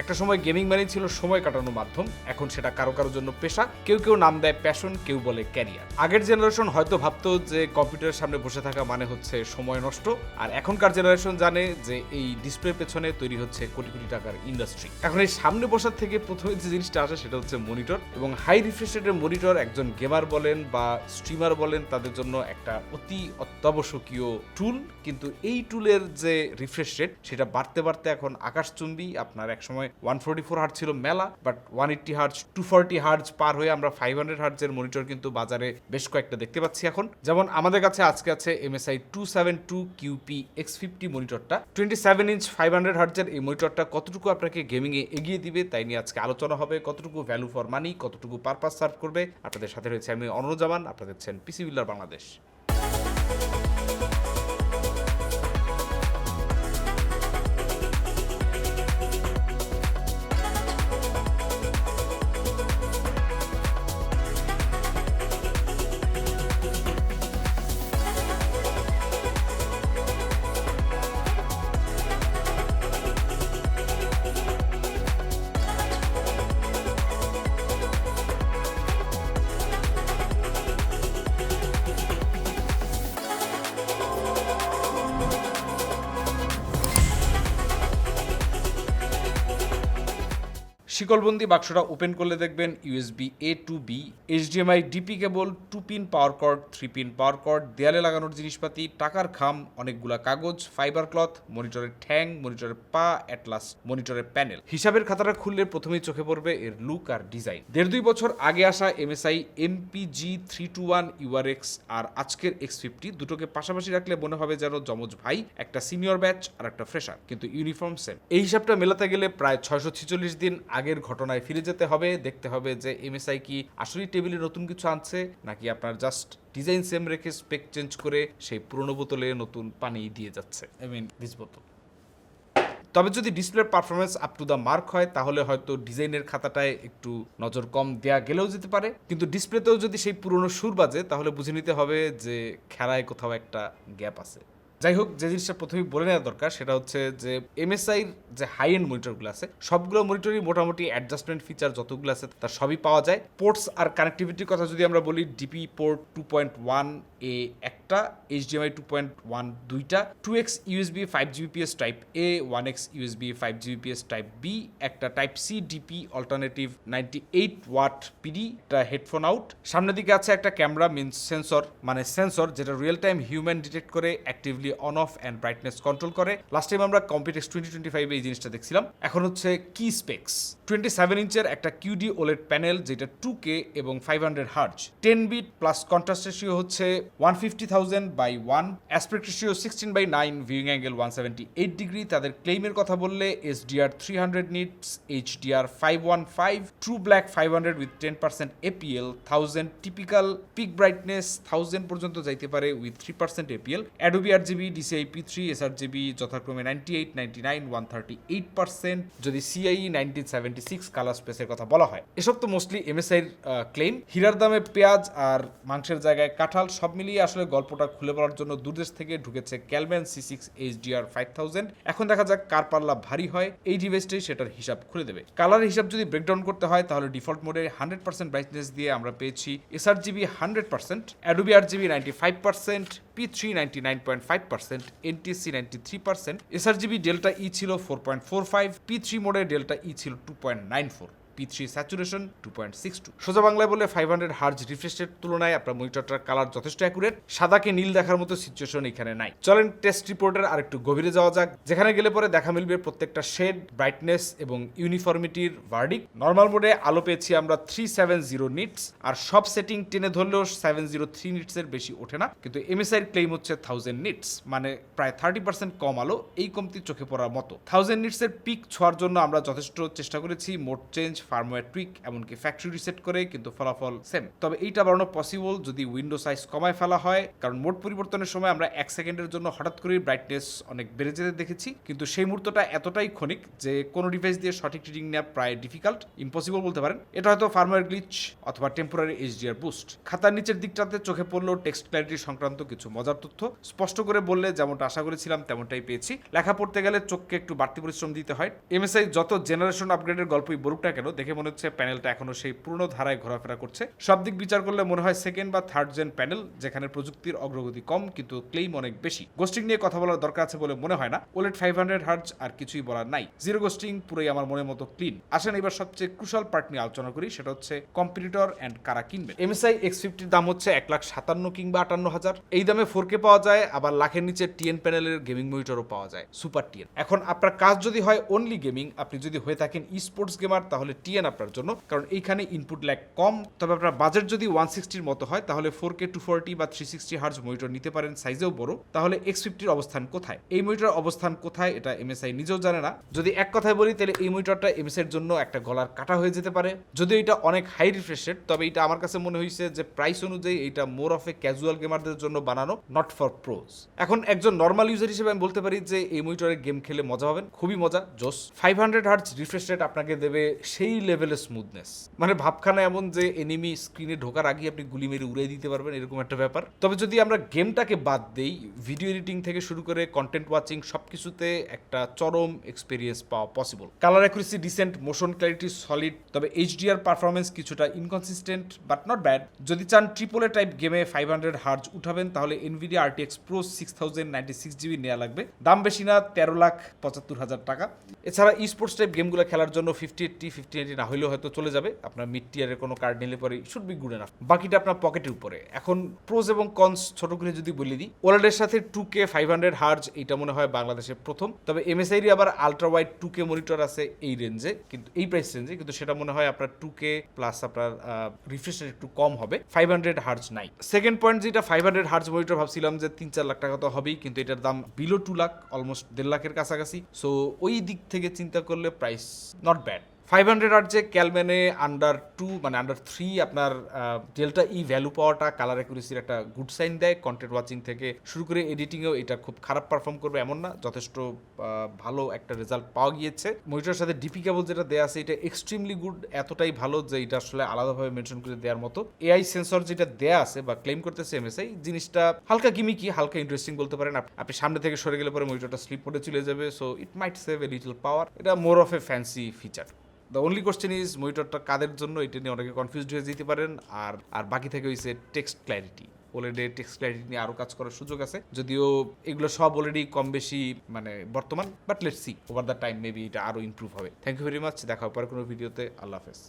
একটা সময় গেমিং মানেই ছিল সময় কাটানোর মাধ্যম। এখন সেটা কারও কারোর জন্য পেশা। কেউ কেউ নাম দেয় প্যাশন, কেউ বলে ক্যারিয়ার। আগের জেনারেশন হয়তো ভাবতো যে কম্পিউটারের সামনে বসে থাকা মানে হচ্ছে সময় নষ্ট। আর এখনকার জেনারেশন জানে যে এই ডিসপ্লের পেছনে তৈরি হচ্ছে কোটি কোটি টাকার ইন্ডাস্ট্রি। এখন এই সামনে বসার থেকে প্রথমে যে জিনিসটা আসে সেটা হচ্ছে মনিটর। এবং হাই রিফ্রেশেটের মনিটর একজন গেমার বলেন বা স্ট্রিমার বলেন তাদের জন্য একটা অতি অত্যাবশ্যকীয় টুল কিন্তু এই টুলের যে রিফ্রেশ রেট সেটা বাড়তে বাড়তে এখন আকাশচুম্বী, আপনার একসময় ওয়ান ফোর্টি ফোর হার্ট ছিল মেলা but one eighty hertz two forty hertz পার হয়ে আমরা ফাইভ হান্ড্রেড হার্জের মনিটর কিন্তু বাজারে বেশ কয়েকটা দেখতে পাচ্ছি এখন। যেমন আমাদের কাছে আজকে আছে MSI two seven two QP X fifty মনিটরটা twenty seven inch five hundred হার্জের এই মনিটরটা কতটুকু আপনাকে গেমিংয়ে এগিয়ে দিবে তাই নিয়ে আজকে আলোচনা হবে। কতটুকু ভ্যালু ফর মানি কতটুকু পারপাস সার্ভ করবে? আপনাদের সাথে রয়েছে আমি অনুজামান আপনাদের পিসি বিল্ডার বাংলাদেশ শিকলবন্দি বাক্সটা ওপেন করলে দেখবেন USB A to B HDMI DP cable two pin power cord three pin power cord দেয়ালে লাগানোর জিনিসপাতি, টাকার খাম, অনেকগুলা কাগজ ফাইবার ক্লথ মনিটরের ঠ্যাং মনিটরের পা অ্যাটলাস মনিটরের প্যানেল হিসাবের খাতাটা খুললে প্রথমেই চোখে পড়বে এর লুক আর ডিজাইন দেড় দুই বছর আগে আসা MSI MPG three two one URX আর আজকের এক্স ফিফটি দুটোকে পাশাপাশি রাখলে মনে হবে যেন যমজ ভাই, একটা সিনিয়র ব্যাচ আর একটা ফ্রেশার কিন্তু ইউনিফর্ম সেম এই হিসাবটা মেলাতে গেলে প্রায় ছয়শো ছিচল্লিশ দিন আগের ঘটনায় ফিরে যেতে হবে, দেখতে হবে যে এমএসআই কি আসলেই টেবিলে নতুন কিছু আনছে, নাকি আপনার জাস্ট ডিজাইন সেম রেখে স্পেক চেঞ্জ করে সেই পুরনো বোতলে নতুন পানি দিয়ে যাচ্ছে। আই মিন দিস বোতল তবে যদি ডিসপ্লের performance up to the mark হয়, তাহলে হয়তো ডিজাইনের খাতাটায় একটু নজর কম দেয়া গেলেও যেতে পারে। কিন্তু ডিসপ্লেতেও যদি সেই পুরনো সুর বাজে, তাহলে বুঝে নিতে হবে যে খেলায় কোথাও একটা গ্যাপ আছে। যাই হোক যে জিনিসটা প্রথমে বলে নেওয়া দরকার সেটা হচ্ছে যে এমএসআইর যে হাই এন্ড মনিটরগুলো আছে, সবগুলো মনিটরই মোটামুটি অ্যাডজাস্টমেন্ট ফিচার যতগুলো আছে, তার সবই পাওয়া যায়। পোর্টস আর কানেক্টিভিটির কথা যদি আমরা বলি DP port two point one A একটা এইচডিএমআই টু পয়েন্ট ওয়ান দুইটা two X USB five Gbps type A one X USB five Gbps type B একটা type C DP alternative ninety eight watt PD একটা headphone out সামনের দিকে আছে একটা camera means sensor মানে sensor যেটা real time human detect করে actively on off and brightness control করে। লাস্ট টাইম আমরা কম্পিউটেক্স টোয়েন্টি টোয়েন্টি ফাইভ এই জিনিসটা দেখছিলাম। এখন হচ্ছে কি স্পেক্স টোয়েন্টি সেভেন ইঞ্চের একটা কিউডি ওলেড প্যানেল যেটা টু কে এবং five hundred hertz ten bit plus contrast ratio হচ্ছে one fifty thousand by one aspect ratio sixteen by nine viewing angle one seventy eight degree তাদের ক্লেইমের কথা বললে S DR three hundred nits H DR five one five true black five hundred with ten percent APL thousand typical peak brightness thousand পর্যন্ত যাইতে পারে with three percent APL Adobe R GB DCI P three S R GB যথাক্রমে ninety eight ninety nine one thirty eight percent যদি CI nineteen seventy six colour স্পেসের কথা বলা হয়। এসব তো মোস্টলি এমএসআইর ক্লেম হীরার দামে পেঁয়াজ আর মাংসের জায়গায় কাঁঠাল সব মিলিয়ে আসলে গল্পটা খুলে বলার জন্য দূরদেশ থেকে ঢুকেছে Calman C six H DR five thousand. এখন দেখা যাক কার পাল্লা ভারী হয়, এই ডিভাইসটাই সেটার হিসাব খুলে দেবে। কালারের হিসাব যদি ব্রেকডাউন করতে হয়, তাহলে ডিফল্ট মোডে হান্ড্রেড পার্সেন্ট ব্রাইটনেস দিয়ে আমরা পেয়েছি SR GB hundred percent, Adobe R GB ninety five percent, P three ninety nine point five percent, NTC ninety three percent SR GB delta E ছিল four point four five, P three মোডে delta E ছিল two point nine four. P three saturation two point six two সোজা বাংলায় বলে five hundred hertz রিফ্রেশের তুলনায় আপনার মনিটরটার colour যথেষ্ট accurate সাদাকে নীল দেখার মতো সিচুয়েশন এখানে নাই। চলেন টেস্ট রিপোর্টের আর একটু গভীরে যাওয়া যাক। যেখানে গেলে পরে দেখা মিলবে প্রত্যেকটা শেড ব্রাইটনেস এবং ইউনিফর্মিটির ভার্ডিক নর্মাল মোডে আলো পেয়েছি আমরা থ্রি সেভেন জিরো নিটস আর সব সেটিং টেনে ধরলেও সেভেন জিরো থ্রি নিটসের বেশি ওঠে না। কিন্তু এমএসআইয়ের ক্লেম হচ্ছে থাউজেন্ড নিটস মানে প্রায় থার্টি পার্সেন্ট কম আলো, এই কমতি চোখে পড়ার মতো। থাউজেন্ড নিটসের পিক ছোঁয়ার জন্য আমরা যথেষ্ট চেষ্টা করেছি, মোড চেঞ্জ ফার্মওয়্যার টুইক এমনকি ফ্যাক্টরি রিসেট করে, কিন্তু ফলাফল সেম তবে এইটা বাড়ানো পসিবল যদি উইন্ডো সাইজ কমায় ফেলা হয়, কারণ মোট পরিবর্তনের সময় আমরা এক সেকেন্ডের জন্য হঠাৎ করেই ব্রাইটনেস অনেক বেড়ে যেতে দেখেছি, কিন্তু সেই মুহূর্তটা এতটাই ক্ষণিক যে কোনো ডিভাইস দিয়ে সঠিক রিডিং নেওয়া প্রায় ডিফিকাল্ট ইম্পসিবল বলতে পারেন। এটা হয়তো ফার্মওয়্যার গ্লিচ অথবা টেম্পোরারি এইচডিআর বুস্ট খাতার নিচের দিকটাতে চোখে পড়ল টেক্সট ক্ল্যারিটি সংক্রান্ত কিছু মজার তথ্য। স্পষ্ট করে বললে যেমনটা আশা করেছিলাম, তেমনটাই পেয়েছি। লেখা পড়তে গেলে চোখকে একটু বাড়তি পরিশ্রম দিতে হয়। এমএসআই যত জেনারেশন আপগ্রেডের গল্পই বলুক না কেন দেখে মনে হচ্ছে প্যানেলটা এখনও সেই পুরনো ধারায় ঘোরাফেরা করছে। সব দিক বিচার করলে মনে হয় সেকেন্ড বা থার্ড জেন প্যানেল, যেখানে প্রযুক্তির অগ্রগতি কম কিন্তু ক্লেইম অনেক বেশি। গোস্টিং নিয়ে কথা বলার দরকার আছে বলে মনে হয় না। ওলেট ফাইভ হান্ড্রেড হার্জ আর কিছুই বলার নাই। জিরো গোস্টিং পুরোই আমার মনের মতো ক্লিন আসেন এবার সবচেয়ে ক্রুশাল পার্ট নিয়ে আলোচনা করি, সেটা হচ্ছে কম্পিউটার অ্যান্ড কারা কিনবে এমএসআই এক্স ফিফটির দাম হচ্ছে এক লাখ সাতান্ন কিংবা আটান্ন হাজার। এই দামে ফোর কে পাওয়া যায়, আবার লাখের নিচে টিএন প্যানেলের গেমিং মনিটরও পাওয়া যায় সুপার টিএন এখন আপনার কাজ যদি হয় অনলি গেমিং আপনি যদি হয়ে থাকেন ই স্পোর্টস গেমার তাহলে টিএন আপনার জন্য, কারণ এইখানে ইনপুট ল্যাগ কম। তবে আপনার বাজেট যদি ওয়ান সিক্সটির মতো হয়, তাহলে ফোর কে টু ফোরটি বা থ্রি সিক্সটি হার্জ মনিটর নিতে পারেন সাইজেও বড়। তাহলে এক্স ফিফটির অবস্থান কোথায়? এই মনিটর অবস্থান কোথায়, এটা এমএসআই নিজেও জানে না। যদি এক কথায় বলি, তাহলে এই মনিটরটা এমএসআই এর জন্য একটা গলার কাটা হয়ে যেতে পারে। যদিও এটা অনেক হাই রিফ্রেশেড তবে এটা আমার কাছে মনে হয়েছে যে প্রাইস অনুযায়ী এটা মোর অফ এ ক্যাজুয়াল গেমারদের জন্য বানানো নট ফর প্রোজ এখন একজন নর্মাল ইউজার হিসেবে আমি বলতে পারি যে এই মনিটরে গেম খেলে মজা পাবেন, খুবই মজা, জোস। Five hundred hertz refresh rate আপনাকে দেবে সেই লেভেলের স্মুথনেস মানে ভাবখানা এমন যে এনিমি স্ক্রিনে ঢোকার আগে আপনি গুলি মেরে উড়িয়ে দিতে পারবেন, এরকম একটা ব্যাপার। তবে যদি আমরা গেমটাকে বাদ দেই ভিডিও এডিটিং থেকে শুরু করে কন্টেন্ট ওয়াচিং সবকিছুতে একটা চরম এক্সপিরিয়েন্স পাওয়া possible colour accuracy decent motion clarity solid তবে এইচডিআর পারফরমেন্স কিছুটা ইনকনসিস্টেন্ট বাট নট ব্যাড যদি চান ট্রিপলে টাইপ গেমে ফাইভ হান্ড্রেড হার্জ উঠাবেন, তাহলে Nvidia RTX Pro six thousand ninety six GB নেওয়া লাগবে। দাম বেশি না, তেরো লাখ পঁচাত্তর হাজার টাকা। এছাড়া স্পোর্টস টাইপ গেমগুলো খেলার জন্য ফিফটি এইটটি ফিফটি এইটি না হলেও হয়তো চলে যাবে, আপনার মিড টিয়ারের কোনো কার্ড নিলে পরে শুড বি গুড এনাফ বাকিটা আপনার পকেটের উপরে। এখন প্রোজ এবং কনস ছোট করে যদি বলে দিই ওলাডের সাথে two K five hundred hertz এটা মনে হয় বাংলাদেশের প্রথম। তবে এমএসআইরই আবার ultra wide two K monitor আছে এই রেঞ্জে কিন্তু এই প্রাইস রেঞ্জে কিন্তু সেটা মনে হয় আপনার টু কে প্লাস আপনার রিফ্রেশ একটু কম হবে ফাইভ হান্ড্রেড হার্জ নাই। সেকেন্ড পয়েন্ট যেটা ফাইভ হান্ড্রেড হার্জ মনিটর ভাবছিলাম যে তিন চার লাখ টাকা তো হবেই, কিন্তু এটার দাম বিলো টু লাখ অলমোস্ট দেড় লাখের কাছাকাছি। সো ওই দিক থেকে চিন্তা করলে price not bad five hundred আর যে ক্যালম্যানে আন্ডার টু মানে আন্ডার থ্রি আপনার ডেল্টা ই ভ্যালু পাওয়াটা কালার অ্যাকুরেসির একটা গুড সাইন দেয় কন্টেন্ট ওয়াচিং থেকে। শুরু করে এডিটিংয়েও এটা খুব খারাপ পারফর্ম করবে এমন না, যথেষ্ট ভালো একটা রেজাল্ট পাওয়া গিয়েছে। মনিটরের সাথে ডিপি কেবল যেটা দেওয়া আছে, এটা এক্সট্রিমলি গুড এতটাই ভালো যে এটা আসলে আলাদাভাবে মেনশন করে দেওয়ার মতো। এআই সেন্সর যেটা দেয়া আছে বা ক্লেম করতেছে এমএসআই জিনিসটা হালকা গিমিকি হালকা ইন্টারেস্টিং বলতে পারেন। আপনি সামনে থেকে সরে গেলে পরে মনিটরটা স্লিপ করে চলে যাবে so it might save a little power এটা more of a fancy feature the only question is মনিটরটা কাদের জন্য? এটা নিয়ে অনেকে কনফিউজ হয়ে যেতে পারেন। আর আর বাকি থেকে হয়েছে টেক্সট ক্ল্যারিটি ওলেডে টেক্সট ক্ল্যারিটি নিয়ে আরও কাজ করার সুযোগ আছে। যদিও এগুলো সব অলরেডি কম বেশি মানে বর্তমান but let see over the time maybe এটা আরও ইম্প্রুভ হবে। থ্যাংক ইউ ভেরি মাচ দেখা পরে কোনো ভিডিওতে আল্লাহ হাফেজ।